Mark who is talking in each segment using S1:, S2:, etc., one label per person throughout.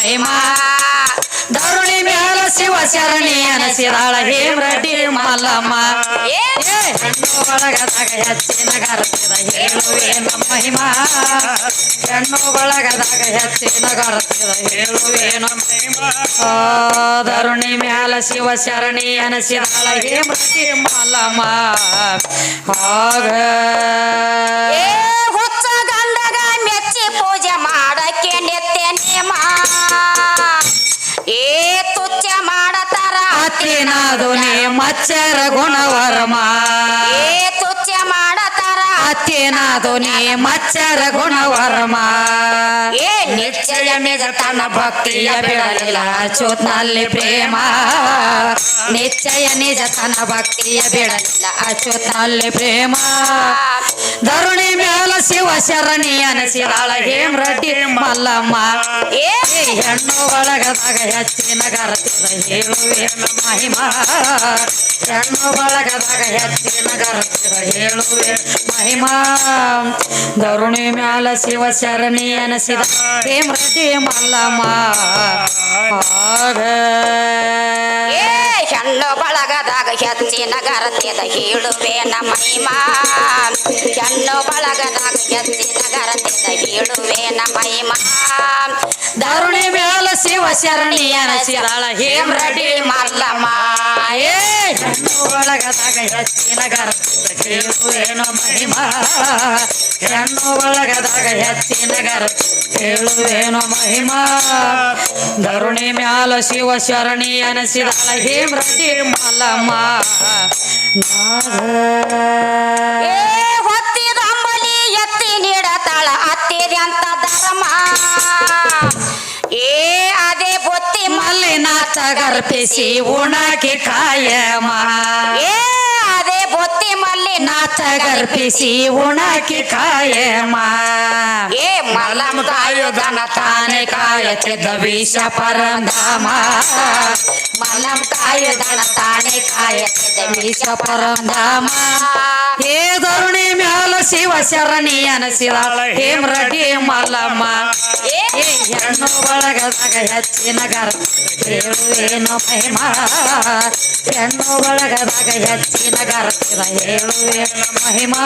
S1: ಮಹಿಮಾ ಧರುಣಿ ಮ್ಯಾಲ ಶಿವ ಶರಣಿ ಅನಸಿದಾಳ ಹೇಮ್ರಡ್ಡಿ ಮಲ್ಲಮ್ಮ. ಹೆಣ್ಣು ಬಳಗದಾಗ ಹೆಚ್ಚಿನ ಗರತಿದ ಹೇಳುವೇನ ಮಹಿಮಾ. ಹೆಣ್ಣು ಬಳಗದಾಗ ಹೆಚ್ಚಿನ ಗರತಿದ ಹೇಳುವೇನ ಆ, ಧರುಣಿ ಮ್ಯಾಲ ಶಿವ ಶರಣಿ ಅನಸಿದಾಳ ಹೇಮ್ರಡ್ಡಿ ಮಲ್ಲಮ್ಮ. ಆಗ ಮಚ್ಚರ ಗುಣವರ್ಮ
S2: ಏ ತುಚ್ಚ ಮಾಡತಾರ.
S1: ಅತ್ತಿನಾದುನೆ ಮಚ್ಚರ ಗುಣವರ್ಮ
S2: ಏ ನಿಶ್ಚಯ ಮೇಜ
S1: ತನ್ನ ಭಕ್ತಿಯ ಬಿಡಲಿಲ್ಲ ಚೋತ್ನಲ್ಲಿ ಪ್ರೇಮ. ನಿಶ್ಚಯ ನಿಜ ತನ ಭಕ್ತಿಯ ಬಿಡಲಿಲ್ಲ ಅಚ್ಯುತಲ್ಲಿ ಪ್ರೇಮ. ಧರುಣಿ ಮೇಲ ಶಿವ ಶರಣಿ ಅನಸಿದಾಳ ಹೇಮ್ರಡ್ಡಿ ಮಲ್ಲಮ್ಮ.
S2: ಏ
S1: ಹೆಣ್ಣು ಬಳಗದಾಗ ಹೆಚ್ಚಿನ ಗರತಿದ ಹೇಳುವೆ ಮಹಿಮ. ಹೆಣ್ಣು ಬಳಗದಾಗ ಹೆಚ್ಚಿನ ಗರತಿದ ಹೇಳುವೆ ಮಹಿಮಾ. ಧರುಣಿ ಮ್ಯಾಲ ಶಿವ ಶರಣಿ ಅನಸಿದ ಹೇಮ್ರಡ್ಡಿ ಮಲ್ಲಮ್ಮ. ಆಗ
S2: ಬಳಗದಾಗ ಹೆಚ್ಚಿನ ಹೇಳುವೆ ಹೇಳುವೇನ ಮಹಿಮಾ. ಹೆಣ್ಣು ಬಳಗದಾಗ ಹೆಚ್ಚಿನ ಹೇಳುವೆ ಹೇಳುವೇನ ಮಹಿಮಾ.
S1: ಧರುಣಿ ಮ್ಯಾಲ ಶಿವ ಶರಣಿಯ ಶಿರಾಳ ಹೇಮ್ರಡಿ ಮಲ್ಲಮ್ಮ. ಏ ಹೆಣ್ಣು ಗರತಿದ ಕೇಳುವೇನು ಮಹಿಮಾ. ಹೆಣ್ಣು ಬಳಗದಾಗ ಕೇಳುವೇನು ಮಹಿಮಾ. ಧರುಣಿ ಮ್ಯಾಲ ಶಿವ ಶರಣಿ ಅನಸಿದಾಳ ಮಲ್ಲಮ್ಮ ನಾದ
S2: ಏ ಹೊತ್ತಿದ ಅಂಬಲಿ ಎತ್ತಿ ನೀಡತಾಳ ಅತ್ತಿದೆ ಅಂತ ಧರ್ಮ. ಏ ಅದೇ ಬೊತ್ತಿ
S1: ಮಲ್ಲಿನ ತಗರ್ಪಿಸಿ ಉಣಕ್ಕೆ ಕಾಯಮ.
S2: ಏ ಬೊತ್ತಿ ಮಲ್ಲಿ
S1: ನಾಥ ಗರ್ಪಿಸಿ ಉಣಕ್ಕೆ ಕಾಯಮ.
S2: ಏ ಮಲಂ
S1: ಕಾಯುಧನ ತಾನೆ ಕಾಯತಿದ್ದ ವಿಷ ಪರಂಧಾಮ. ಮಲಂ ಕಾಯುಧನ ತಾನೆ ಕಾಯತಿದ್ದ ವಿಷ ಪರಂಧಾಮ. ಹೇ ಧರುಣಿ ಮ್ಯಾಲ ಶಿವ ಶರಣಿ ಅನಸಿದಾಳ ಹೇಮ್ರಡಿ ಮಲ್ಲಮ್ಮ
S2: ಏ!
S1: ಹೆಣ್ಣು ಬಳಗದಾಗ ಹೆಚ್ಚಿನ ಗರ ಹೇಳುವೇನು ಮಹಿಮಾ. ಹೆಣ್ಣು ಬಳಗದಾಗ ಹೆಚ್ಚಿನ ಗರತಿದ ಹೇಳುವೇನು ಮಹಿಮಾ.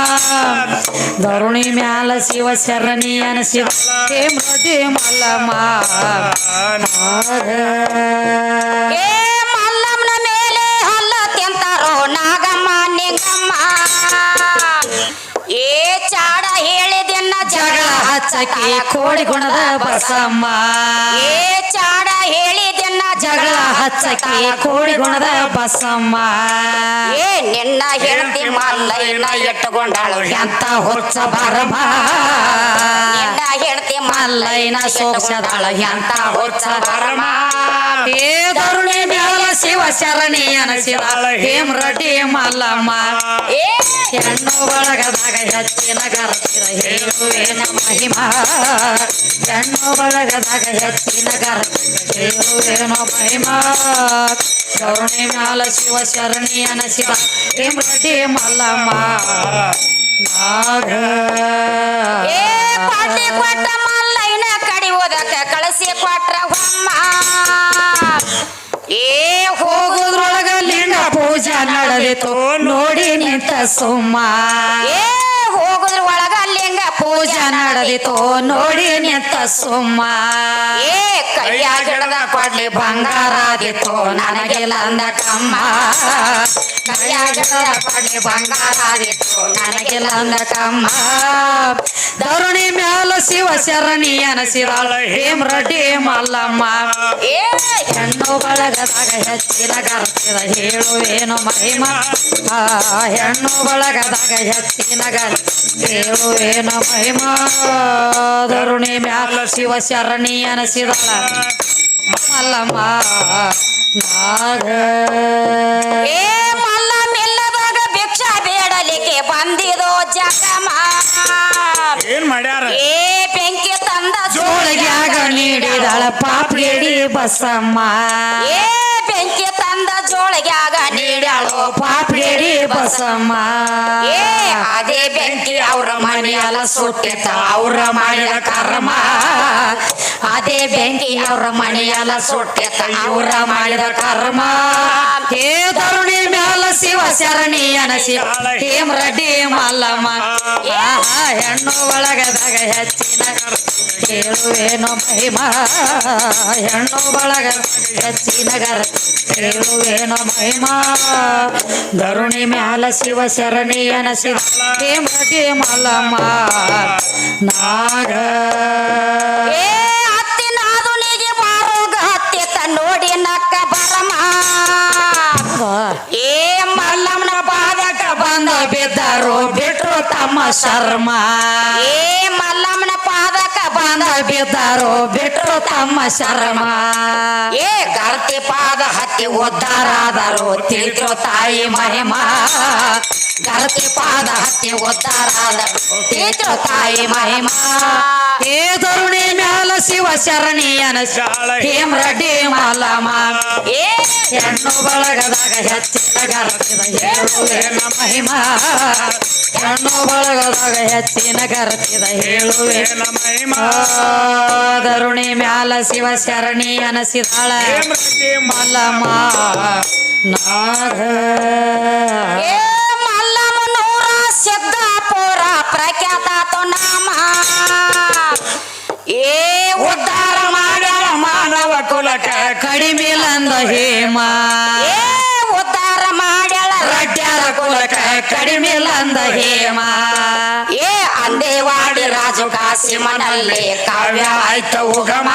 S1: ಧರುಣಿ ಮ್ಯಾಲ ಶಿವ ಶರಣಿ ಅನಸಿದ ಹೇಮ್ರಡಿ ಮಲ್ಲಮ್ಮ. ಹಚ್ಚಕ್ಕೆ ಕೋಡಿ ಗುಣದ ಬಸಮ್ಮ.
S2: ಏ ಚಾಡ ಹೇಳಿದೆನ್ನ
S1: ಜಗಳ ಹಚ್ಚಕಿ ಕೋಡಿ ಗುಣದ ಬಸಮ್ಮ.
S2: ಏ ನಿನ್ನ ಹೇಳ್ತಿ ಮಲ್ಲಯ್ಯನ ಇಟ್ಟುಕೊಂಡಾಳು
S1: ಎಂತ ಹೊಚ್ಚ ಬರಮ
S2: ನಿನ್ನ ಹೇಳ್ತಿ
S1: ಮಲ್ಲೈನ ಸೋಸದಾಳು ಎಂತ ಹೊಚ್ಚ ಬರಮ ಏ ಧರುಣಿ ಮ್ಯಾಲ ಶಿವ ಶರಣಿ ಅನಸಿದಾಳ ಹೇಮ್ರಡ್ಡಿ ಮಲ್ಲಮ್ಮ
S2: ಏ
S1: ಹೆಣ್ಣು ಬಳಗದಾಗ ಹೆಚ್ಚಿನ ಗರತಿದ ಹೇಳುವೇನ ಮಹಿಮಾ ಹೆಣ್ಣು ಬಳಗದಾಗ ಹೆಚ್ಚಿನ ಗರತಿದ ಹೇಳುವೇನೋ ಮಹಿಮಾ ಕರುಣೆ ಮ್ಯಾಲ ಶಿವ ಶರಣಿ ಅನಸಿದ ಹೇಮ್ರಡ್ಡಿ ಮಲ್ಲಮ್ಮ ನಾಗ
S2: ಏ ಪಾಟಿ ಕೊಟ್ಟ ಮಲ್ಲಯ್ಯನ ಕಡಿ ಓದಕ ಕಳಿಸಿ ಕೊಟ್ರ ಹೊಮ್ಮ ಏ
S1: ಹೋಗೋದ್ರೊಳಗ ಲಿಂಗ ಪೂಜಾ ನಡೆದಿತ್ತು ನೋಡಿ ನಿಂತ ಸುಮ್ಮ.
S2: ಏ ಹೋಗೋದ್ರ ಒಳಗ ಲಿಂಗ
S1: ಪೂಜಾ ನಡೆದಿತ್ತು ನೋಡಿ ನಿಂತ ಸುಮ್ಮ.
S2: ಏ ಕೈಯಾಗ
S1: ಕೊಡ್ಲಿ ಬಂಗಾರ ಆದಿತ್ತು ನನಗೆಲ್ಲ ಅಂದ ಕಮ್ಮ ಕೈಯಾಗ ಕೊಡ್ಲಿ ಬಂಗಾರಾದಿತ್ತು ನನಗೆಲ್ಲ ಅಂದ ಕಮ್ಮ ಧರುಣಿ ಮ್ಯಾಲ ಶಿವ ಶರಣಿ ಅನಸಿದಾಳ ಹೇಮ್ರಡ್ಡಿ ಮಲ್ಲಮ್ಮ
S2: ಏ
S1: ಹೆಣ್ಣು ಬಳಗದಾಗ ಹೆಚ್ಚಿನ ಗರ್ತಿದ ಮಹಿಮಾ ಆ ಹೆಣ್ಣು ಬಳಗದಾಗ ಹೆಚ್ಚಿನ ಗರ್ ಹೇಳುವೇನು ಮಹಿಮಾ ಧರುಣಿ ಮ್ಯಾಲ ಶಿವ ಶರಣಿ ಅನಸಿದಾಳ ಮಲ್ಲಮ್ಮ ನಾಗ
S2: ಏ
S3: ಏನ್ ಮಾಡ್ಯಾರ?
S2: ಏ ಬೆಂಕಿ ತಂದ
S1: ಜೋಳಿಗ್ಯಾಗ ನೀಡಿದಳ ಪಾಪಿಡಿ ಬಸಮ್ಮ.
S2: ಏ ಬೆಂಕಿ ತಂದ ನೀಡಾಳು
S1: ಪಾಪೇರಿ ಬಸಮ್ಮ.
S2: ಏ ಅದೇ ಬೆಂಕಿ ಅವ್ರ ಮನೆಯಲ್ಲ ಸುಟ್ಟಿತ ಅವ್ರ ಮಾಡಿದ ಕರ್ಮ.
S1: ಅದೇ ಬೆಂಕಿ ಅವ್ರ ಮನೆಯಲ್ಲ ಸುಟ್ಟಿತ ಅವ್ರ ಮಾಡಿದ ಕರ್ಮ. ಹೇ ತರುಣಿ ಮ್ಯಾಲ ಶಿವ ಶರಣಿ ಅನಸಿ ಹೇಮ್ ರೆಡ್ಡಿ ಮಲ್ಲಮ್ಮ. ಆಹಾ ಹೆಣ್ಣು ಒಳಗದಾಗ ಹೆಚ್ಚಿನ ಕೇಳುವೇನೋ ಮಹಿಮ ಹೆಣ್ಣು ಬಳಗ ಹೆಚ್ಚಿನ ನಗರ ಕೇಳುವೇನೋ ಮಹಿಮಾ. ಧರುಣಿ ಮ್ಯಾಲ ಶಿವ ಶರಣಿ ಅನಸಿ ಹೇಮ್ ಮಲ್ಲಮ್ಮ ನಾಗ.
S2: ಏ ಮಲ್ಲಮ್ಮನ ಪಾದಕ
S1: ಬಂದ ಬಿದ್ದರು ಬಿಟ್ರು ತಮ್ಮ ಶರ್ಮ.
S2: ಏ ಪಾದಕ ಬಂದ
S1: ಬಿದ್ದಾರೋ ಬಿಟ್ಟರು ತಮ್ಮ ಶರ್ಮ.
S2: ಏ ಕಾರ್ತಿ ಪಾದ ಹತ್ತಿ
S1: ಉದ್ಧಾರಾದರು ತಿಳಿದ್ರು ತಾಯಿ ಮಹಿಮಾ. ಗರತಿ ಪಾದ ಹತ್ತಿ ಒದ್ದಾರಾದ ತಾಯಿ ಮಹಿಮಾ. ಹೇ ಧರುಣಿ ಮ್ಯಾಲ ಶಿವ ಶರಣಿ ಅನಸ ಹೇಮ್ ರೆಡ್ಡಿ ಮಲ್ಲಮ್ಮ
S2: ಏ
S1: ಹೆಣ್ಣು ಬಳಗದಾಗ ಹೆಚ್ಚಿನ ಗರತಿದ ಹೇಳುವೇನ ಮಹಿಮಾ. ಹೆಣ್ಣು ಬಳಗದಾಗ ಹೆಚ್ಚಿನ ಗರತಿದ ಮಹಿಮಾ. ಧರುಣಿ ಮ್ಯಾಲ ಶಿವ ಶರಣಿ ಅನಸಿದಾಳ ಮಲಮ. ನಾಗ.
S2: ಪ್ರಖ್ಯಾತ ನಾಮ ಏ ಉದ್ಧಾರ ಮಾಡ್ಯಾಳ
S3: ಮಾನವ ಕುಲಕ
S1: ಕಡಿಮಿಲಂದ ಹೇಮ.
S2: ಏ ಉದ್ಧಾರ ಮಾಡ್ಯಾಳ
S1: ರಡ್ಯಾರ ಕುಲಕ ಕಡಿಮಿಲಂದ ಹೇಮ.
S2: ಏ ಅಂದೇವಾಡಿ ರಾಜು ಕಾಸಿಮನಲ್ಲಿ ಕಾವ್ಯ
S1: ಆಯ್ತ ಉಗಮ.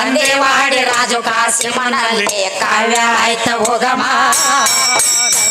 S1: ಅಂದೇವಾಡಿ ರಾಜು ಕಾಸಿಮನಲ್ಲಿ ಕಾವ್ಯ ಆಯ್ತ ಉಗಮ.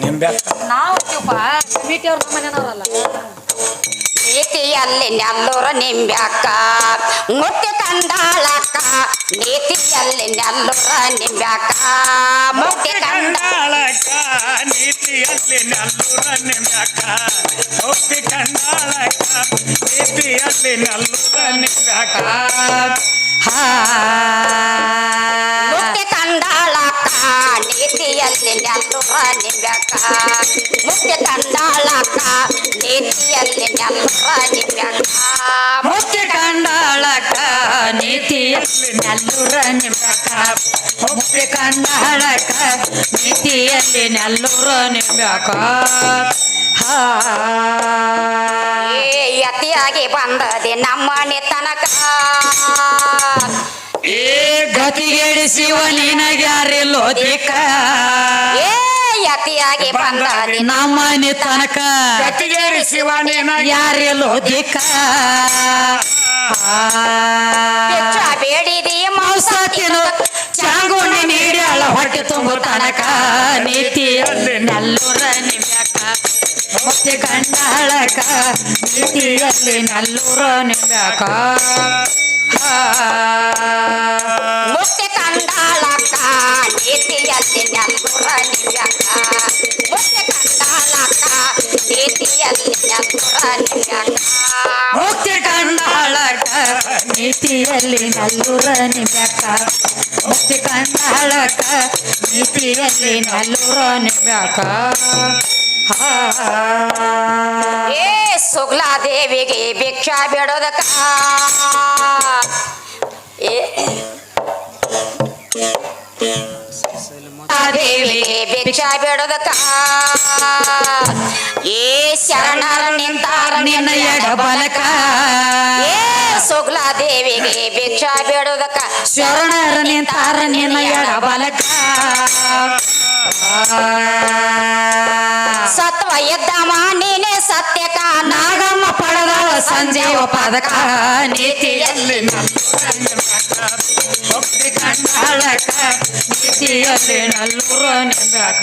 S3: ನಿಂಬೆ
S1: ನಾವು ಕಮಿಟಿ ಅವ್ರ ಮನೆಯವ್ರಲ್ಲ
S2: ನೀತಿಯಲ್ಲಿ ನೆಲ್ಲೂರ ನಿಂಬ್ಯಾಕ ಮುಟ್ಟಿ ಕಂಡಾಳಕ್ಕ ನೀತಿಯಲ್ಲಿ ನೆಲ್ಲೂರ ನಿಂಬ್ಯಾಕ ಮುಟ್ಟಿ ಕಂಡ
S3: ಕಂಡಾಳಕ ನೀತಿಯಲ್ಲಿ ನಲ್ಲೂರ ನಿಮ್ಯಾಕ ಒಪ್ಪಿ ಕಂಡಾಳಕ ನೀತಿಯಲ್ಲಿ ನಲ್ಲೂರ ನಿಮ್ಯಾಕ
S2: ಮುಟ್ಟಿ ನಿಂಬ್ಯಾಕ ಮುಟ್ಟಿ ಕಂಡಾಳಕ್ಕ ನೀತಿಯಲ್ಲಿ ನೆಲ್ಲೂರ ನಿಂಬ್ಯಾಕ
S1: ಮುಕ್ತಿ ಕಂಡಾಳಕ ನೀತಿಯಲ್ಲಿ ನೆಲ್ಲೂರ ನಿಂಬಕ ಮುಕ್ತಿ
S2: ಏ ಬಂದದೆ ನಮ್ಮನೆ ತನಕ
S1: ಏ ಗತಿಗೇಡಿ ಶಿವ ನಿನಗ್ಯಾರಿಲ್ಲೋ ದಿಕ್ಕ
S2: ಏ ಯತಿಯಾಗಿ ಬಂದದೆ
S1: ನಮ್ಮನೆ ತನಕ ಗತಿಗೇರಿ
S3: ಕತ್ತಿಗೇರಿ ಶಿವಾನಿನ
S1: ಯಾರಿಲ್ಲೋ ದಿಕ್ಕ
S2: ಬೆಚ್ಚ ಬೇಡಿದಿ
S1: ಮಾಂಸ ತಿನ್ನು ಚಾಂಗುಣಿ ನೀಡ್ಯಾಳ ಹೊಟ್ಟೆ ತುಂಬು ತನಕ. ನೀತಿಯಲ್ಲಿ ನಲ್ಲೂರ ನಿಮ್ಯಾಕ? ಮುಕ್ತಿ ಕಂಡಾಳಕ ನೀತಿಯಲ್ಲಿ ನಲ್ಲೂರ ನಿಮ್ಯಾಕ?
S2: ಮುಕ್ತಿ ನೀತಿಯಲ್ಲಿ ಮುಕ್ತಿ ನೀತಿಯಲ್ಲಿ
S1: ಮುಕ್ತಿ ನೀತಿಯಲ್ಲಿ ನಲ್ಲೂರ ನಿಮ್ಯಾಕ ಮುಕ್ತಿ ನೀತಿಯಲ್ಲಿ ನಲ್ಲೂರ
S2: ಏ ಸುಗ್ಲಾ ದೇವಿಗೆ ಭಿಕ್ಷಾ ಬಿಡೋದಕ್ಕ. ಭಿಕ್ಷಾ ಬಿಡೋದಕ್ಕ ಏ ಶರಣರ ನಿಂತಾರ
S1: ನಿನ್ನ ಎಡಬಲಕ
S2: ಏ ಸುಗ್ಲಾ ದೇವಿಗೆ ಭಿಕ್ಷಾ ಬಿಡೋದಕ್ಕ
S1: ಶರಣರ ನಿಂತಾರ ನಿನ್ನ ಎಡಬಲಕ
S2: ಸತ್ವ ಎದ್ದಮ ನೀನೆ ಸತ್ಯಕ,
S1: ನಾಗಮ್ಮ ಪಡೆದಳ ಸಂಜೀವ ಪದಕ. ನೀತಿಯಲ್ಲಿ ಕಂಡಾಳಕ ನೀತಿಯಲ್ಲಿ ನಲ್ಲೂರ ನಿಂದಕ.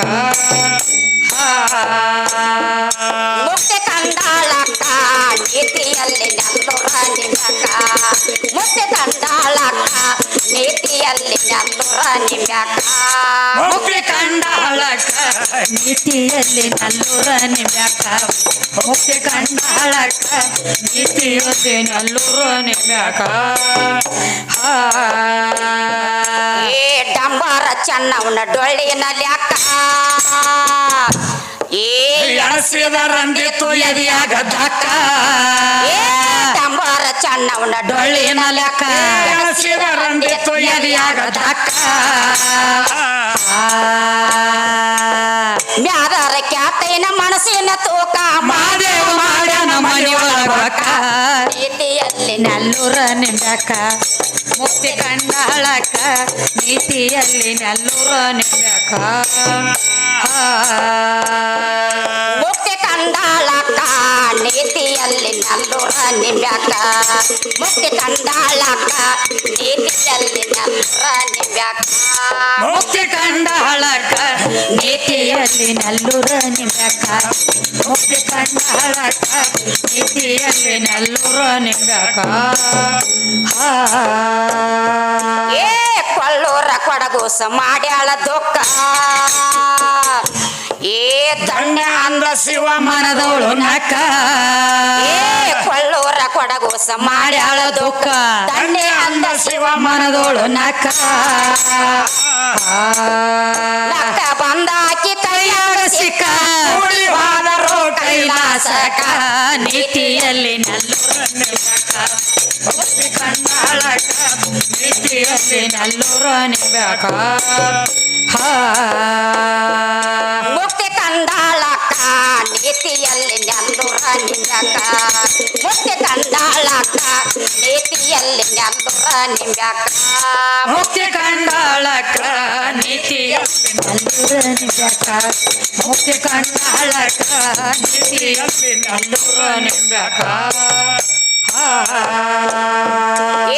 S2: ಮುಕ್ತಿ ಕಂದಾಳಕ್ಕ ನೀತಿಯಲ್ಲಿ ನಲ್ಲೂರ ನಿಮ್ಯಾಕ ಮುಕ್ತಿ ತಂದಾಳಕ್ಕ ನೀತಿಯಲ್ಲಿ ನಲ್ಲೂರ ನಿಮ್ಯಾಕ
S1: ಮುಕ್ತಿ ಕಂಡಾಳಕ ನೀತಿಯಲ್ಲಿ ನಲ್ಲೂರ ನಿಂಬ್ಯಾಕ ಮುಕ್ತಿ ಕಂಡಾಳಕ ನೀತಿಯಲ್ಲಿ ನಲ್ಲೂರ ನಿಂಬ್ಯಾಕ
S2: ಏ ಡಂಬಾರ ಚೆನ್ನವನ ಡೊಳ್ಳಿನಲ್ಲಿ ಅಕ್ಕ ಏ
S3: ಎಳಸಿದ ರಂದಿತ್ತು ಎದಿಯಾಗ
S1: ದಕ್ಕ
S2: ಏ ಡಂಬಾರ ಚೆನ್ನವನ
S1: ಡೊಳ್ಳಿನ ಲೆಕ್ಕ.
S3: ಎಳಸಿದ ರಂದಿತ್ತು
S1: ಎದಿಯಾಗ ದಕ್ಕ
S2: ಮ್ಯಾದಾರ ಕ್ಯಾತೈನ ಮನಸ್ಸಿನ ತೂಕ
S1: ಮಾದೇವ ಮಾಡ್ಯಾನ ಮನೆಯೊಳಗ
S2: ನೀತಿಯಲ್ಲಿ
S1: ನಲ್ಲೂರ ನಿಂಬಕ ಮುಕ್ತಿ ಕಂಡಳಕ. ನೀತಿಯಲ್ಲಿ ನಲ್ಲೂರ ನಿಂಬಕ
S2: ಮುಕ್ತಿ ನಿಂಬ್ಯಾಕ ಮುಕ್ತಿ ಕಂದಾಳಕ್ಕ ನೀತಿಯಲ್ಲಿ ಮತ್ತೆ ನಿಂಬ್ಯಾಕ
S1: ಮುಕ್ತಿ ಕಂಡಾಳಕ ನೀತಿಯಲ್ಲಿ ನೆಲ್ಲೂರ ನಿಂಬ್ಯಾಕ ಮುಕ್ತಿ ಕಂಡಾಳಕ ನೀತಿಯಲ್ಲಿ ನೆಲ್ಲೂರ ನಿಂಬ್ಯಾಕ
S2: ಏ ಕೊಳ್ಳೋರ ಕೊಡಗೂಸ ಮಾಡ್ಯಾಳ ದುಃಖ ಏ ತಣ್ಣ
S3: ಅಂದ ಶಿವ
S1: ಮನದವಳು ನಕ್ಕ.
S2: ಏ ಕೊಳ್ಳೂರ ಕೊಡಗು ಮಾಡ್ಯಾಳ ದುಃಖ. ದಂಡೆ ಅಂದ ಶಿವ
S1: ಮನದೋಳು ನಕ್ಕ.
S2: ನಕ್ಕ ಬಂದಾಕಿ ಕೈಯಾಗ ಸಿಕ್ಕ.
S3: ಹೋದರು
S1: ಕೈಲಾಸಕ ನೀತಿಯಲ್ಲಿ ನೀತಿಯಲ್ಲಿ ನಲ್ಲೂರ ನಿಂಬ್ಯಾಕ
S2: ಮುಕ್ತಿ ನಿಂಬ್ಯಾಕ ಮುಕ್ತಿ ಕಂದಾಳಕ್ಕ ನೀತಿಯಲ್ಲಿ ನೆಲ್ಲೂರ ನಿಂಬ್ಯಾಕ
S1: ಮುಕ್ತಿ ಕಂಡಾಳಕ ನೀತಿಯಲ್ಲಿ ನಲ್ಲೂರ ನಿಂಬ್ಯಾಕ ಮುಕ್ತಿ ಕಂಡಾಳಕ ನೀತಿಯಲ್ಲಿ ನಲ್ಲೂರ ನಿಂಬ್ಯಾಕ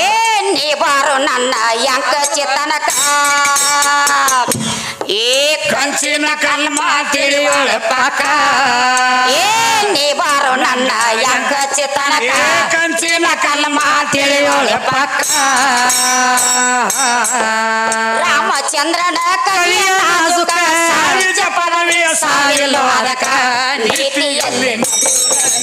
S2: ಏ ನೀ ಬಾರು ನನ್ನ ಯಂಕ ಚಿತ್ತನಕ.
S3: ಕಂಚಿನ ಕಲ್ಮ
S1: ತಿಳಿಯೋಳ ಪಾಕ.
S2: ನೀ ಬಾರು ನನ್ನ ಯಂಗ
S3: ಚಿತನಕ ಕಂಚಿನ
S1: ಕಲ್ಮ ತಿಳಿಯೋಳ ಪಾಕ.
S2: ರಾಮಚಂದ್ರನ ಕಲಿಯ
S1: ನಾಜುಕ
S3: ಸಾಯುಜ ಪದವಿಯ
S1: ಸಾಯಿಲ್ಲ ಅದಕ ನೀತಿಯಲ್ಲಿ